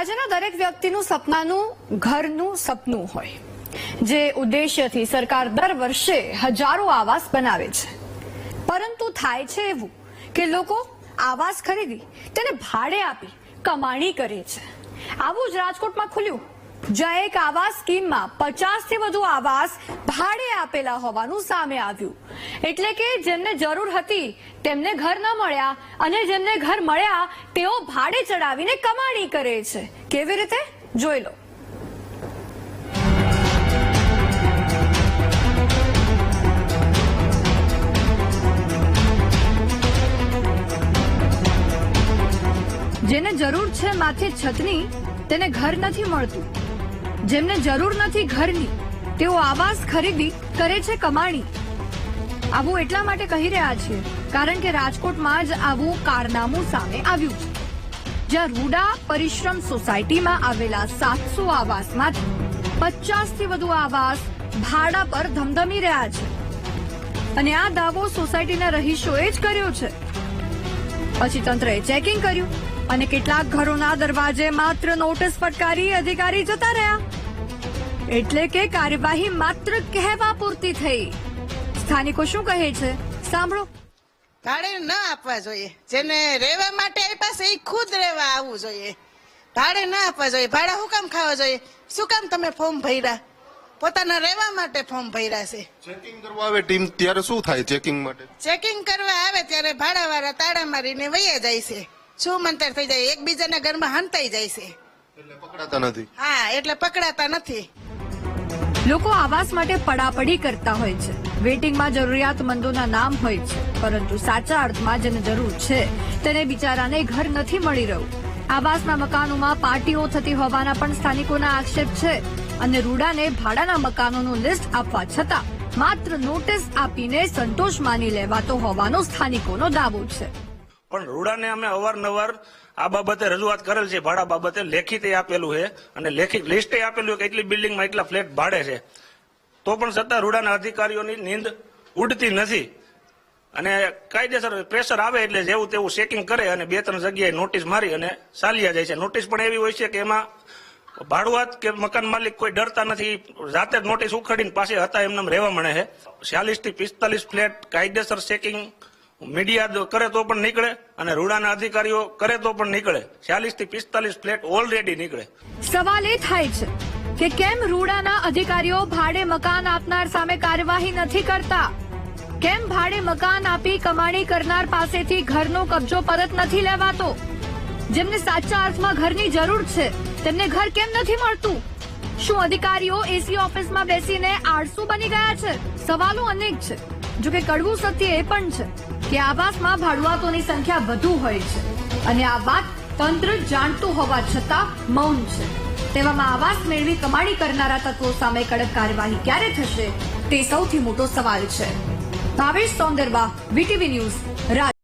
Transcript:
રાજ્યના દરેક વ્યક્તિનું સપનાનું, ઘરનું સપનું હોય, જે ઉદ્દેશ્યથી સરકાર દર વર્ષે હજારો આવાસ બનાવે છે. પરંતુ થાય છે એવું કે લોકો આવાસ ખરીદી, તેને ભાડે આપી કમાણી કરે છે. આવું જ રાજકોટમાં ખુલ્યું. જ્યાં એક આવાસ સ્કીમમાં પચાસથી વધુ આવાસ ભાડે આપેલા હોવાનું સામે આવ્યું. એટલે કે જેમને જરૂર હતી, તેમને ઘર ન મળ્યા અને જેમને ઘર મળ્યા, તેઓ ભાડે ચડાવીને કમાણી કરે છે. કેવી રીતે? જોઈ લો. જેને જરૂર છે માથે છતની, તેને ઘર નથી મળતું. જેમને જરૂર નથી ઘરની. તેઓ આવાસ ખરીદી કરે છે કમાણી. આવું એટલા માટે કહી રહ્યા છીએ, કારણ કે રાજકોટમાં જ આવું કારનામું સામે આવ્યું છે. જ્યાં રૂડા પરિશ્રમ સોસાયટીમાં આવેલા સાતસો આવાસમાંથી પચાસથી વધુ આવાસ ભાડા પર ધમધમી રહ્યા છે. અને આ દાવો સોસાયટીના રહીશોએ જ કર્યો છે. પછી તંત્રએ ચેકિંગ કર્યું. અને કેટલાક ઘરોના દરવાજે માત્ર નોટિસ ફટકારી અધિકારી જતા રહ્યા. એટલે કે કાર્યવાહી માત્ર કહેવા પૂરતી થઈ. સ્થાનિકો શું કહે છે? સાંભળો. ભાડે ન આપવા જોઈએ. જેને રહેવા માટે આપ્યા છે એ ખુદ રહેવા આવવું જોઈએ. ભાડે ન આપવા જોઈએ. ભાડા શું કામ ખાવા જોઈએ? શું કામ તમે ફોર્મ ભર્યા? પોતાના રહેવા માટે ફોર્મ ભર્યા છે. ચેકિંગ કરવા આવે ટીમ ત્યારે શું થાય ચેકિંગ માટે? ચેકિંગ કરવા આવે ત્યારે ભાડાવાળા તાળા મારીને વૈયા જાય છે. શું મંતર થઈ જાય? એકબીજાના ઘરમાં હંતાઈ જાય છે. પકડાતા નથી. હા એટલે પકડાતા નથી. લોકો આવાસ માટે પડાપડી કરતા હોય છે. વેટિંગમાં જરૂરિયાતમંદોના નામ હોય છે પરંતુ સાચા અર્થમાં જેને જરૂર છે તેને બિચારાને ઘર નથી મળી રહ્યું. આવાસના મકાનોમાં પાર્ટીઓ થતી હોવાના પણ સ્થાનિકોના આક્ષેપ છે અને રૂડાને ભાડાના મકાનોનું લિસ્ટ આપવા છતાં માત્ર નોટિસ આપીને સંતોષ માની લેવાતો હોવાનો સ્થાનિકોનો દાવો છે. પણ રૂડાને અમે અવારનવાર આ બાબતે રજૂઆત કરેલ છે. ભાડા બાબતે લેખિત આપેલું છે અને લેખિત લિસ્ટે આપેલું કે એટલી બિલ્ડિંગમાં એટલા ફ્લેટ ભાડે છે. તો પણ છતાં રૂડાના અધિકારીઓની નીંદ ઉડતી નથી. અને કાયદેસર પ્રેશર આવે એટલે જેવું તેવું ચેકિંગ કરે અને બે ત્રણ જગ્યાએ નોટિસ મારી અને ચાલ્યા જાય છે. નોટિસ પણ એવી હોય છે કે એમાં ભાડુઆત કે મકાન માલિક કોઈ ડરતા નથી. જાતે જ નોટિસ ઉખડીને પાસે હતા એમને રહેવા મળે છે. છ્યાલીસથી પિસ્તાલીસ ફ્લેટ કાયદેસર ચેકિંગ મીડિયા કરે તો પણ નીકળે અને રૂડાના અધિકારીઓ કરે તો પણ નીકળે. ચાલીસથી પિસ્તાલીસ ફ્લેટ ઓલરેડી નીકળે. સવાલ એ થાય છે કે કેમ રૂડાના અધિકારીઓ ભાડે મકાન આપનાર સામે કાર્યવાહી નથી કરતા? કેમ ભાડે મકાન આપી કમાણી કરનાર પાસેથી ઘરનો કબજો પરત નથી લેવાતો? જેમને સાચા અર્થમાં ઘરની જરૂર છે, તેમને ઘર કેમ નથી મળતું? શું અધિકારીઓ એસી ઓફિસમાં બેસીને આળસુ બની ગયા છે? સવાલો અનેક છે. જો કે કડવું સત્ય એ પણ છે કે આવાસમાં ભાડુઆતોની સંખ્યા વધુ હોય છે. અને આ વાત તંત્ર જાણતું હોવા છતાં મૌન છે. તેવામાં આવાસ મેળવી કમાણી કરનારા તત્વો સામે કડક કાર્યવાહી ક્યારે થશે, તે સૌથી મોટો સવાલ છે. Bhavesh Saundarva, VTV news, Raj